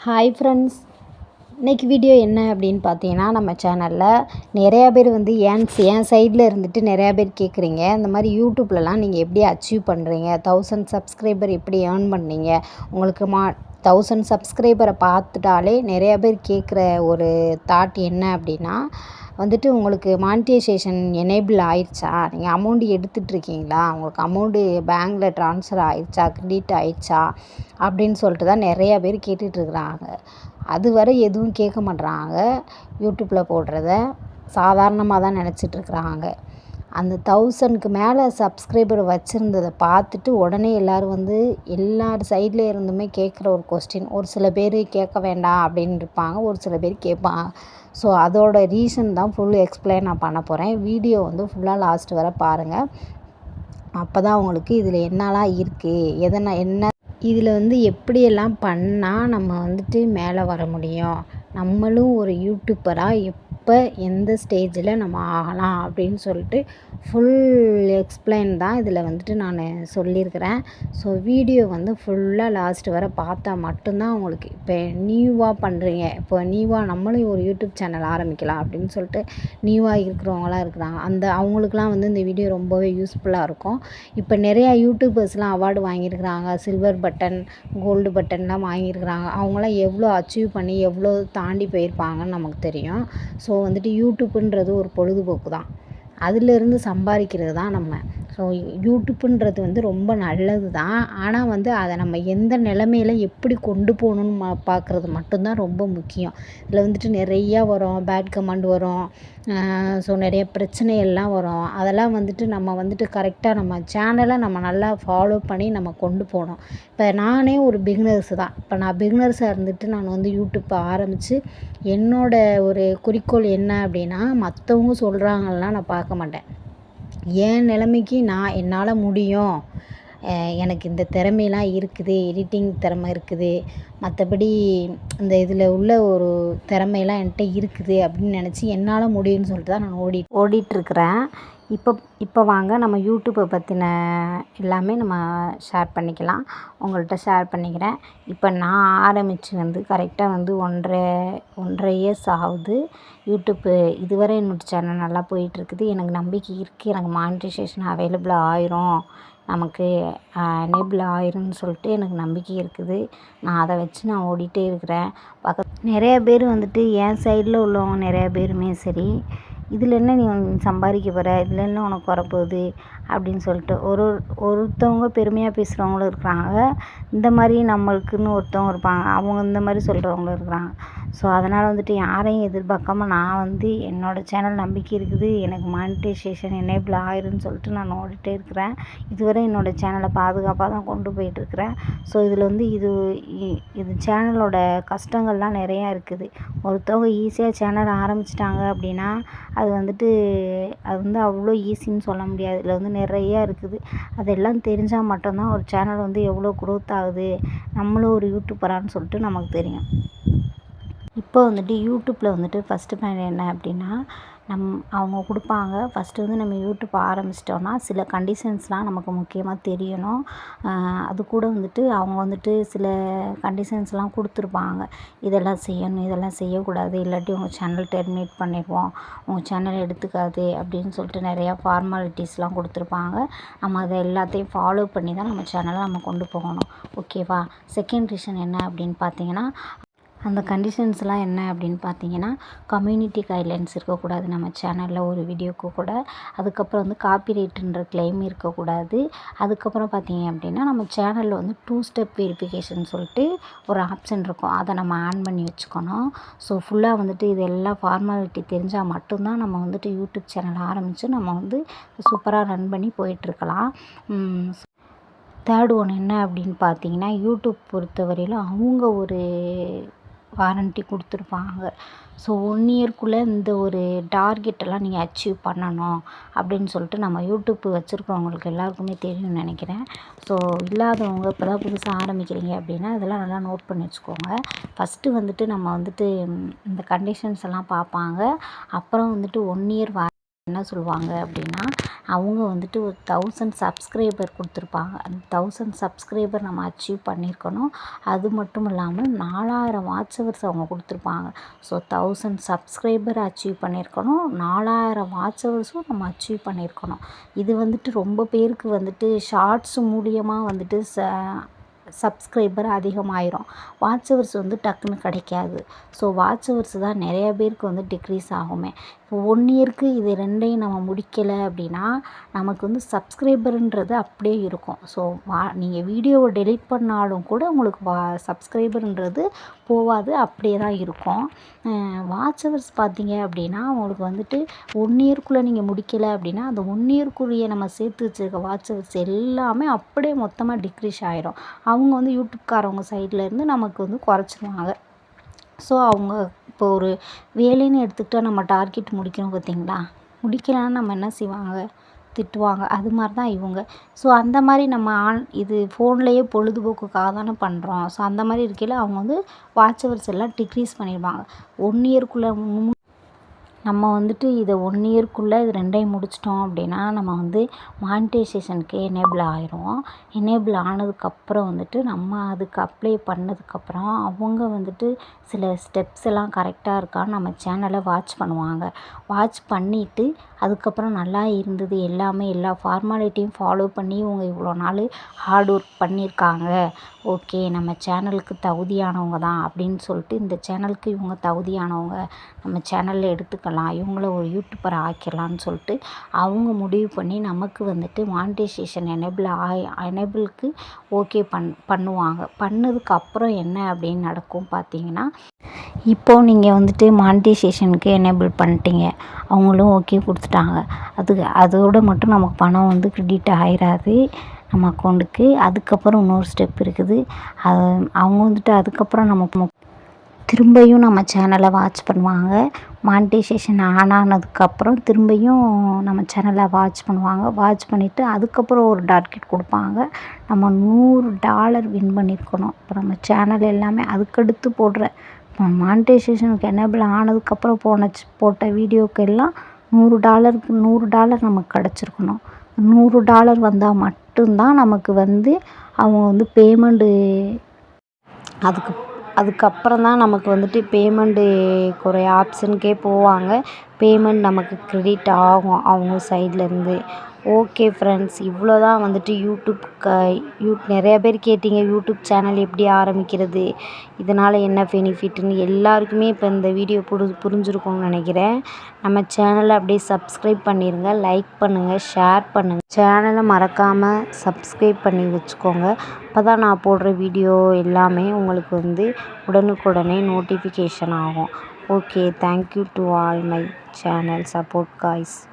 Hi friends இன்றைக்கி video என்ன அப்படின்னு பார்த்தீங்கன்னா நம்ம சேனலில் நிறையா பேர் வந்து ஏன் என் சைடில் இருந்துட்டு நிறையா பேர் கேட்குறீங்க இந்த மாதிரி யூடியூப்லலாம் நீங்கள் எப்படி அச்சீவ் பண்ணுறீங்க தௌசண்ட் சப்ஸ்கிரைபர் எப்படி ஏர்ன் பண்ணீங்க? உங்களுக்கு மா தௌசண்ட் சப்ஸ்கிரைபரை பார்த்துட்டாலே நிறையா பேர் கேட்குற ஒரு தாட் என்ன அப்படின்னா வந்துட்டு உங்களுக்கு மானிட்டைசேஷன் எனேபிள் ஆயிடுச்சா நீங்கள் அமௌண்ட் எடுத்துகிட்ருக்கீங்களா உங்களுக்கு அமௌண்ட்டு பேங்க்கில் ட்ரான்ஸ்ஃபர் ஆயிடுச்சா க்ரெடிட் ஆயிடுச்சா அப்படின்னு சொல்லிட்டு தான் நிறையா பேர் கேட்டுட்ருக்குறாங்க அது வரை எதுவும் கேட்க மாட்றாங்க. யூடியூப்பில் போடுறத சாதாரணமாக தான் நினச்சிட்ருக்குறாங்க அந்த தௌசண்ட்க்கு மேலே சப்ஸ்கிரைபர் வச்சுருந்ததை பார்த்துட்டு உடனே எல்லோரும் வந்து எல்லார் சைடில் இருந்துமே கேட்குற ஒரு கொஸ்டின் ஒரு சில பேர் கேட்க வேண்டாம் அப்படின்னு இருப்பாங்க ஒரு சில பேர் கேட்பாங்க. ஸோ அதோட ரீசன் தான் ஃபுல் எக்ஸ்பிளைன் நான் பண்ண போகிறேன் வீடியோ வந்து ஃபுல்லாக லாஸ்ட் வர பாருங்கள் அப்போ தான் உங்களுக்கு இதில் என்னலாம் இருக்குது எதனா என்ன இதில் வந்து எப்படியெல்லாம் பண்ணால் நம்ம வந்துட்டு மேலே வர முடியும்? நம்மளும் ஒரு யூடியூப்பராக எப்போ எந்த ஸ்டேஜில் நம்ம ஆகலாம் அப்படின்னு சொல்லிட்டு ஃபுல் எக்ஸ்பிளைன் தான் இதில் வந்துட்டு நான் சொல்லியிருக்கிறேன். ஸோ வீடியோ வந்து ஃபுல்லாக லாஸ்ட் வரை பார்த்தா மட்டும்தான் உங்களுக்கு இப்போ நியூவாக பண்ணுறீங்க இப்போ நியூவாக நம்மளும் ஒரு யூடியூப் சேனல் ஆரம்பிக்கலாம் அப்படின்னு சொல்லிட்டு நியூவாக இருக்கிறவங்களாம் இருக்கிறாங்க. அந்த அவங்களுக்குலாம் வந்து இந்த வீடியோ ரொம்பவே யூஸ்ஃபுல்லாக இருக்கும். இப்போ நிறையா யூடியூபர்ஸ்லாம் அவார்டு வாங்கியிருக்கிறாங்க. சில்வர் பட்டன் கோல்டு பட்டன்லாம் வாங்கியிருக்கிறாங்க. அவங்களாம் எவ்வளோ அச்சீவ் பண்ணி எவ்வளோ தாண்டி போயிருப்பாங்கன்னு நமக்கு தெரியும். ஸோ வந்துட்டு யூடியூப்புன்றது ஒரு பொழுதுபோக்கு தான் அதிலேருந்து சம்பாதிக்கிறது தான் நம்ம. ஸோ யூடியூப்புன்றது வந்து ரொம்ப நல்லது தான் ஆனால் வந்து அதை நம்ம எந்த நிலமையில எப்படி கொண்டு போகணுன்னு ம பார்க்குறது மட்டும்தான் ரொம்ப முக்கியம். இதில் வந்துட்டு நிறையா வரும். பேட் கமெண்ட் வரும். ஸோ நிறைய பிரச்சனைகள்லாம் வரும். அதெல்லாம் வந்துட்டு நம்ம வந்துட்டு கரெக்டாக நம்ம சேனலை நம்ம நல்லா ஃபாலோ பண்ணி நம்ம கொண்டு போகணும். இப்போ நானே ஒரு பிகினர்ஸு தான் இப்போ நான் பிகினர்ஸாக இருந்துட்டு நான் வந்து யூடியூப்பை ஆரம்பித்து என்னோடய ஒரு குறிக்கோள் என்ன அப்படின்னா மற்றவங்க சொல்கிறாங்கலாம் நான் பார்க்க மாட்டேன். என் நிலமைக்கு நான் என்னால் முடியும். எனக்கு இந்த திறமையெல்லாம் இருக்குது எடிட்டிங் திறமை இருக்குது மற்றபடி இந்த இதில் உள்ள ஒரு திறமையெல்லாம் என்கிட்ட இருக்குது அப்படின்னு நினச்சி என்னால் முடியும்னு சொல்லிட்டு தான் நான் ஓடி ஓடிட்டுருக்கிறேன். இப்போ இப்போ வாங்க நம்ம யூடியூப்பை பற்றின எல்லாமே நம்ம ஷேர் பண்ணிக்கலாம். உங்கள்கிட்ட ஷேர் பண்ணிக்கிறேன். இப்போ நான் ஆரம்பித்து வந்து கரெக்டாக வந்து ஒன்றரை ஒன்றரை இயர்ஸ் ஆகுது. யூடியூப்பு இதுவரை என்னோடய சேனல் நல்லா போயிட்டுருக்குது. எனக்கு நம்பிக்கை இருக்குது எனக்கு மானிட்டைசேஷன் அவைலபிள் ஆயிரும். நமக்கு எனேபிள் ஆயிரும்னு சொல்லிட்டு எனக்கு நம்பிக்கை இருக்குது. நான் அதை வச்சு நான் ஓடிகிட்டே இருக்கிறேன். பக்க நிறைய பேர் வந்துட்டு என் சைடில் உள்ளவங்க நிறையா பேருமே சரி இதில் என்ன நீ சம்பாதிக்க போகிற இதில் என்ன உனக்கு வரப்போகுது? அப்படின்னு சொல்லிட்டு ஒரு ஒருத்தவங்க பெருமையாக பேசுகிறவங்களும் இருக்கிறாங்க. இந்த மாதிரி நம்மளுக்குன்னு ஒருத்தவங்க இருப்பாங்க. அவங்க இந்த மாதிரி சொல்கிறவங்களும் இருக்கிறாங்க. ஸோ அதனால் வந்துட்டு யாரையும் எதிர்பார்க்காம நான் வந்து என்னோடய சேனல் நம்பிக்கை இருக்குது எனக்கு மானிட்டைசேஷன் எனேபிள் ஆயிரும்னு சொல்லிட்டு நான் ஓடிட்டே இருக்கிறேன். இதுவரை என்னோடய சேனலை பாதுகாப்பாக தான் கொண்டு போயிட்டுருக்கிறேன் ஸோ இதில் வந்து இது இது சேனலோட கஷ்டங்கள்லாம் நிறையா இருக்குது. ஒருத்தவங்க ஈஸியாக சேனல் ஆரம்பிச்சிட்டாங்க அப்படின்னா அது வந்துட்டு அது வந்து அவ்வளோ ஈஸின்னு சொல்ல முடியாது. இதில் வந்து நிறையா இருக்குது. அதெல்லாம் தெரிஞ்சால் மட்டும்தான் ஒரு சேனல் வந்து எவ்வளோ க்ரோத் ஆகுது. நம்மளும் ஒரு யூடியூபரான்னு சொல்லிட்டு நமக்கு தெரியும். இப்போ வந்துட்டு யூடியூப்பில் வந்துட்டு ஃபஸ்ட்டு பாயிண்ட் என்ன அப்படின்னா நம் அவங்க கொடுப்பாங்க. ஃபஸ்ட்டு வந்து நம்ம யூடியூப் ஆரம்பிச்சிட்டோன்னா சில கண்டிஷன்ஸ்லாம் நமக்கு முக்கியமாக தெரியணும். அது கூட வந்துட்டு அவங்க வந்துட்டு சில கண்டிஷன்ஸ்லாம் கொடுத்துருப்பாங்க. இதெல்லாம் செய்யணும் இதெல்லாம் செய்யக்கூடாது. இல்லாட்டி உங்கள் சேனல் டெர்மினேட் பண்ணிடுவோம். உங்கள் சேனல் எடுத்துக்காது அப்படின்னு சொல்லிட்டு நிறையா ஃபார்மாலிட்டிஸ்லாம் கொடுத்துருப்பாங்க. நம்ம அதை எல்லாத்தையும் ஃபாலோ பண்ணி தான் நம்ம சேனலை நம்ம கொண்டு போகணும். ஓகேவா செகண்ட் ரீசன் என்ன அப்படின்னு பார்த்தீங்கன்னா அந்த கண்டிஷன்ஸ்லாம் என்ன அப்படின்னு பார்த்தீங்கன்னா கம்யூனிட்டி கைட்லைன்ஸ் இருக்கக்கூடாது. நம்ம சேனலில் ஒரு வீடியோக்கு கூட. அதுக்கப்புறம் வந்து காப்பிரைட்டுன்ற கிளைம் இருக்கக்கூடாது. அதுக்கப்புறம் பார்த்தீங்க அப்படின்னா நம்ம சேனலில் வந்து டூ ஸ்டெப் வெரிஃபிகேஷன் சொல்லிட்டு ஒரு ஆப்ஷன் இருக்கும். அதை நம்ம ஆன் பண்ணி வச்சுக்கணும். ஸோ ஃபுல்லாக வந்துட்டு இது எல்லா ஃபார்மாலிட்டி தெரிஞ்சால் மட்டும்தான் நம்ம வந்துட்டு யூடியூப் சேனல் ஆரம்பித்து நம்ம வந்து சூப்பராக ரன் பண்ணி போயிட்டுருக்கலாம். தேர்ட் ஒன் என்ன அப்படின்னு பார்த்தீங்கன்னா யூடியூப் பொறுத்தவரையிலும் அவங்க ஒரு வாரண்ட்டி கொடுத்துருப்பாங்க. ஸோ ஒன் இயர்க்குள்ளே இந்த ஒரு டார்கெட்டெல்லாம் நீங்கள் அச்சீவ் பண்ணணும் அப்படின்னு சொல்லிட்டு நம்ம யூடியூப் வச்சுருக்கவங்களுக்கு எல்லாருக்குமே தெரியும்னு நினைக்கிறேன். ஸோ இல்லாதவங்க இப்போ தான் புதுசாக ஆரம்பிக்கிறீங்க அப்படின்னா இதெல்லாம் நல்லா நோட் பண்ணி வச்சுக்கோங்க. ஃபஸ்ட்டு வந்துட்டு நம்ம வந்துட்டு இந்த கண்டிஷன்ஸ் எல்லாம் பார்ப்பாங்க. அப்புறம் வந்துட்டு ஒன் இயர் வா என்ன சொல்லுவாங்க அப்படின்னா அவங்க வந்துட்டு ஒரு தௌசண்ட் சப்ஸ்கிரைபர் கொடுத்துருப்பாங்க. அந்த தௌசண்ட் சப்ஸ்கிரைபர் நம்ம அச்சீவ் பண்ணியிருக்கணும். அது மட்டும் இல்லாமல் நாலாயிரம் வாட்ச் ஹவர்ஸ் அவங்க கொடுத்துருப்பாங்க. ஸோ தௌசண்ட் சப்ஸ்கிரைபர் அச்சீவ் பண்ணியிருக்கணும். நாலாயிரம் வாட்ச் ஹவர்ஸும் நம்ம அச்சீவ் பண்ணியிருக்கணும். இது வந்துட்டு ரொம்ப பேருக்கு வந்துட்டு ஷார்ட்ஸ் மூலியமாக வந்துட்டு ச சப்ஸ்கிரைபர் அதிகமாயிரும். வாட்ச் ஹவர்ஸ் வந்து டக்குன்னு கிடைக்காது. ஸோ வாட்ச் ஹவர்ஸ் தான் நிறைய பேருக்கு வந்து டிக்ரீஸ் ஆகுமே. இப்போ ஒன் இயருக்கு இது ரெண்டையும் நம்ம முடிக்கலை அப்படின்னா நமக்கு வந்து சப்ஸ்கிரைபருன்றது அப்படியே இருக்கும். ஸோ வா நீங்கள் வீடியோவை டெலிட் பண்ணாலும் கூட உங்களுக்கு வா சப்ஸ்கிரைபருன்றது போகாது அப்படியே தான் இருக்கும். வாட்ச் ஹவர்ஸ் பார்த்தீங்க அப்படின்னா உங்களுக்கு வந்துட்டு ஒன் இயர்க்குள்ளே நீங்கள் முடிக்கலை அப்படின்னா அந்த ஒன் இயர்க்குரிய நம்ம சேர்த்து வச்சுருக்க வாட்ச் ஹவர்ஸ் எல்லாமே அப்படியே மொத்தமாக டிக்ரீஸ் ஆயிரும். அவங்க வந்து யூடியூப்காரவங்க சைட்லேருந்து நமக்கு வந்து குறைச்சிருவாங்க. ஸோ அவங்க இப்போ ஒரு வேலைன்னு எடுத்துக்கிட்டால் நம்ம டார்கெட் முடிக்கணும் பார்த்திங்களா? முடிக்கலைன்னா நம்ம என்ன செய்வாங்க? திட்டுவாங்க. அது மாதிரி தான் இவங்க. ஸோ அந்த மாதிரி நம்ம ஆன் இது ஃபோன்லேயே பொழுதுபோக்குக்காக தானே பண்ணுறோம். ஸோ அந்த மாதிரி இருக்கையில் அவங்க வந்து வாட்ச் ஹவர்ஸ் எல்லாம் டிக்ரீஸ் பண்ணிடுவாங்க. ஒன் இயர்க்குள்ளே நம்ம வந்துட்டு இதை ஒன் இயர்க்குள்ளே இது ரெண்டையும் முடிச்சிட்டோம் அப்படின்னா நம்ம வந்து மானிட்டைசேஷனுக்கு எனேபிள் ஆயிரும். எனேபிள் ஆனதுக்கப்புறம் வந்துட்டு நம்ம அதுக்கு அப்ளை பண்ணதுக்கப்புறம் அவங்க வந்துட்டு சில ஸ்டெப்ஸ் எல்லாம் கரெக்டாக இருக்கான்னு நம்ம சேனலை வாட்ச் பண்ணுவாங்க. வாட்ச் பண்ணிவிட்டு அதுக்கப்புறம் நல்லா இருந்தது எல்லாமே எல்லா ஃபார்மாலிட்டியும் ஃபாலோ பண்ணி இவங்க இவ்வளோ நாள் ஹார்ட் ஒர்க் பண்ணியிருக்காங்க. ஓகே நம்ம சேனலுக்கு தகுதியானவங்க தான் அப்படின்னு சொல்லிட்டு இந்த சேனலுக்கு இவங்க தகுதியானவங்க நம்ம சேனலில் எடுத்துக்கலாம் இவங்கள ஒரு யூடியூப்பர் ஆக்கிடலான்னு சொல்லிட்டு அவங்க முடிவு பண்ணி நமக்கு வந்துட்டு மானிட்டைசேஷன் எனேபிள் ஆகி எனேபிளுக்கு ஓகே பண் பண்ணுவாங்க. பண்ணதுக்கு அப்புறம் என்ன அப்படின்னு நடக்கும் பார்த்தீங்கன்னா இப்போது நீங்கள் வந்துட்டு மானிட்டைசேஷனுக்கு எனேபிள் பண்ணிட்டீங்க. அவங்களும் ஓகே கொடுத்துட்டாங்க. அதுக்கு அதோடு மட்டும் நமக்கு பணம் வந்து கிரெடிட் ஆகிடாது நம்ம அக்கௌண்ட்டுக்கு அதுக்கப்புறம் இன்னொரு ஸ்டெப் இருக்குது. அது அவங்க வந்துட்டு அதுக்கப்புறம் நம்ம திரும்பியும் நம்ம சேனலை வாட்ச் பண்ணுவாங்க. மானிட்டைசேஷன் ஆன் ஆனதுக்கப்புறம் திரும்பியும் நம்ம சேனலை வாட்ச் பண்ணுவாங்க. வாட்ச் பண்ணிவிட்டு அதுக்கப்புறம் ஒரு டார்கெட் கொடுப்பாங்க. நம்ம நூறு டாலர் வின் பண்ணியிருக்கணும் இப்போ நம்ம சேனல் எல்லாமே அதுக்கடுத்து போடுற மானிட்டைசேஷனுக்கு எனேபிள் ஆனதுக்கப்புறம் போன போட்ட வீடியோக்கு எல்லாம் நூறு டாலருக்கு நூறு டாலர் நமக்கு கிடச்சிருக்கணும். நூறு டாலர் வந்தால் மட்டும்தான் நமக்கு வந்து அவங்க வந்து பேமெண்ட்டு அதுக்கு அதுக்கப்புறம் தான் நமக்கு வந்துட்டு பேமெண்ட்டு குறைய ஆப்ஷனுக்கே போவாங்க. பேமெண்ட் நமக்கு க்ரெடிட் ஆகும் அவங்க சைட்லேருந்து ஓகே ஃப்ரெண்ட்ஸ் இவ்வளோ தான் வந்துட்டு யூடியூப் க யூ நிறையா பேர் கேட்டீங்க யூடியூப் சேனல் எப்படி ஆரம்பிக்கிறது இதனால் என்ன பெனிஃபிட்டுன்னு எல்லாருக்குமே இப்போ இந்த வீடியோ புரி புரிஞ்சுருக்கும்னு நினைக்கிறேன். நம்ம சேனலை அப்படியே சப்ஸ்கிரைப் பண்ணிடுங்க லைக் பண்ணுங்கள் ஷேர் பண்ணுங்கள் சேனலை மறக்காமல் சப்ஸ்கிரைப் பண்ணி வச்சுக்கோங்க. அப்போ தான் நான் போடுற வீடியோ எல்லாமே உங்களுக்கு வந்து உடனுக்குடனே நோட்டிஃபிகேஷன் ஆகும். Okay, thank you to all my channel support guys.